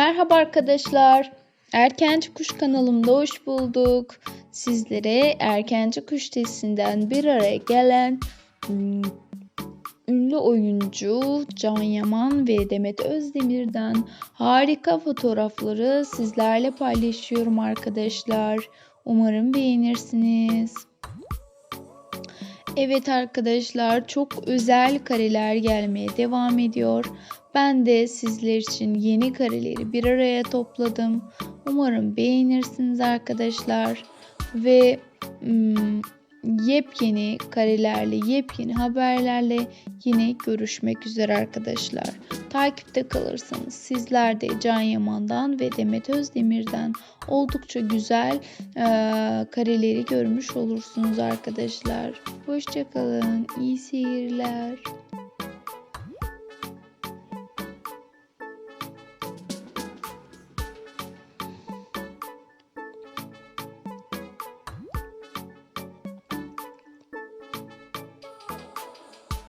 Merhaba arkadaşlar. Erkenci Kuş kanalımda hoş bulduk. Sizlere Erkenci Kuş testinden bir araya gelen ünlü oyuncu Can Yaman ve Demet Özdemir'den harika fotoğrafları sizlerle paylaşıyorum arkadaşlar. Umarım beğenirsiniz. Evet arkadaşlar çok özel kareler gelmeye devam ediyor. Ben de sizler için yeni kareleri bir araya topladım. Umarım beğenirsiniz arkadaşlar. Ve hmm, yepyeni karelerle, yepyeni haberlerle yine görüşmek üzere arkadaşlar. Takipte kalırsanız sizler de Can Yaman'dan ve Demet Özdemir'den oldukça güzel e, kareleri görmüş olursunuz arkadaşlar. Hoşçakalın, iyi seyirler.